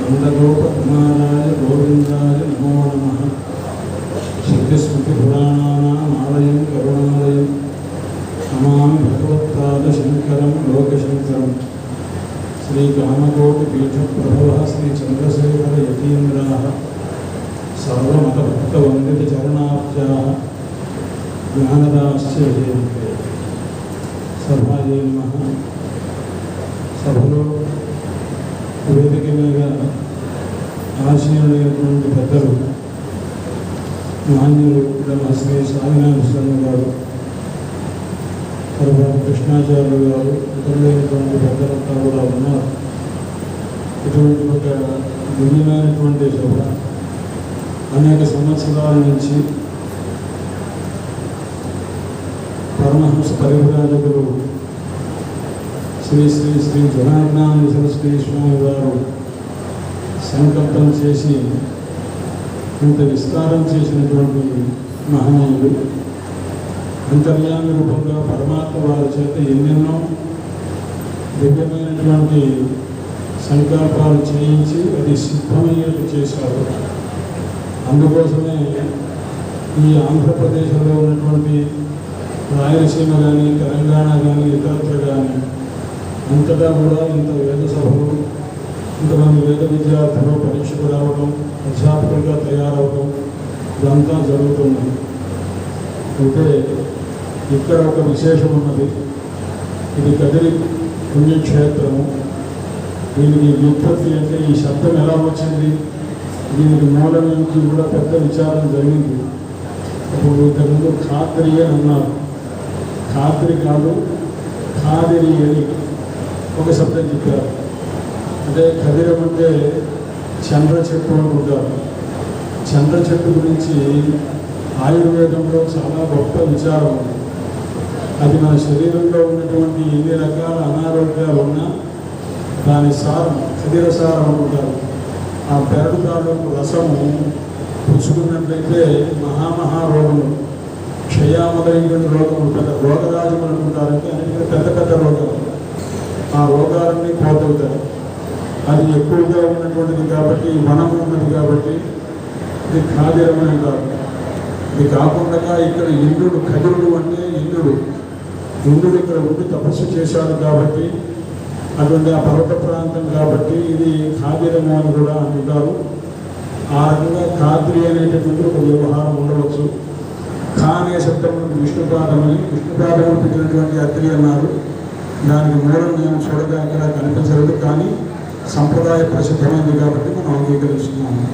నందగోపకుమారాయ గోవిందాయ నమో నమ శక్తిస్మృతి పురాణానామాలయం కరుణాలయం నమామి భగవత్పాద శంకరం లోకశంకరం శ్రీ కామకోటి పీఠప్రభవ శ్రీ చంద్రశేఖర యతీంద్రా సభలో వేదిక మీద ఆశీనులైనటువంటి పెద్దలు మాన్యులు శ్రీ సాయినాథ స్వామి గారు తర్వాత కృష్ణాచార్యులు గారు ఇతరులైనటువంటి పెద్దలంతా కూడా ఉన్నారు. ఇటువంటి ఒక దివ్యమైనటువంటి సభ అనేక సంవత్సరాల నుంచి పరమహంస పరివ్రాజకులు శ్రీ శ్రీ శ్రీ జనార్దన శ్రీ స్వామి వారు సంకల్పం చేసి ఇంత విస్తారం చేసినటువంటి మహనీయులు అంతర్యామి రూపంగా పరమాత్మ వారి చేత ఎన్నెన్నో దివ్యమైనటువంటి సంకల్పాలు చేయించి అది సిద్ధమయ్యేట్టు చేశారు. అందుకోసమే ఈ ఆంధ్రప్రదేశ్లో ఉన్నటువంటి రాయలసీమ కానీ తెలంగాణ కానీ ఇతరత్ర కానీ అంతటా కూడా ఇంత వేద సభలు ఇంతమంది వేద విద్యార్థులు పరీక్షకు రావడం అధ్యాపకులుగా తయారవడం ఇదంతా జరుగుతుంది. అయితే ఇక్కడ ఒక విశేషం ఉన్నది. ఇది కదిరి పుణ్యక్షేత్రము. దీనికి వ్యుత్పత్తి అంటే ఈ శబ్దం ఎలా వచ్చింది? దీనికి మూలం నుంచి కూడా పెద్ద విచారం జరిగింది. అప్పుడు ఇంతకుముందు ఖాత్రి అని అన్నారు. ఖాత్రి కాదు ఖాదిరి అని. ఒక శబ్దం చెప్పారు అంటే ఖదిరం అంటే చంద్ర చెట్టు అనుకుంటారు చంద్ర చెట్టు గురించి ఆయుర్వేదంలో చాలా గొప్ప విచారం ఉంది. అది మన శరీరంలో ఉన్నటువంటి ఎన్ని రకాల అనారోగ్యాలు ఉన్నా దాని సారం ఖదిర సారం అనుకుంటారు. ఆ పెరడు తాలూకు రసము పుచ్చుకున్నట్లయితే మహామహారోగము క్షయామలైన రోగం ఉంటుంది. రోగరాజం పెద్ద అనుకుంటారంటే పెద్ద పెద్ద రోగాలు. ఆ రోగాలన్నీ పోతవుతాయి అది ఎక్కువగా ఉన్నటువంటిది కాబట్టి వనం ఉన్నది కాబట్టి ఇది ఖాదిరం అంటారు ఇది కాకుండా ఇక్కడ ఇంద్రుడు ఖదిరుడు అంటే ఇంద్రుడు. ఇంద్రుడు ఇక్కడ ఉండి తపస్సు చేశాడు కాబట్టి అటువంటి ఆ పర్వత ప్రాంతం కాబట్టి ఇది ఖాదిరము అని కూడా అంటారు. ఆ రకంగా ఖాద్రి అనేటటువంటి ఒక వ్యవహారం ఉండవచ్చు. ఖా అనే శబ్దం విష్ణుపాదమని విష్ణుపాదం పెట్టినటువంటి అత్రి అన్నారు. దానికి మూలం నేను చూడగా ఇక్కడ కనిపించలేదు కానీ సంప్రదాయ ప్రసిద్ధమైంది కాబట్టి మనం అంగీకరిస్తున్నాము.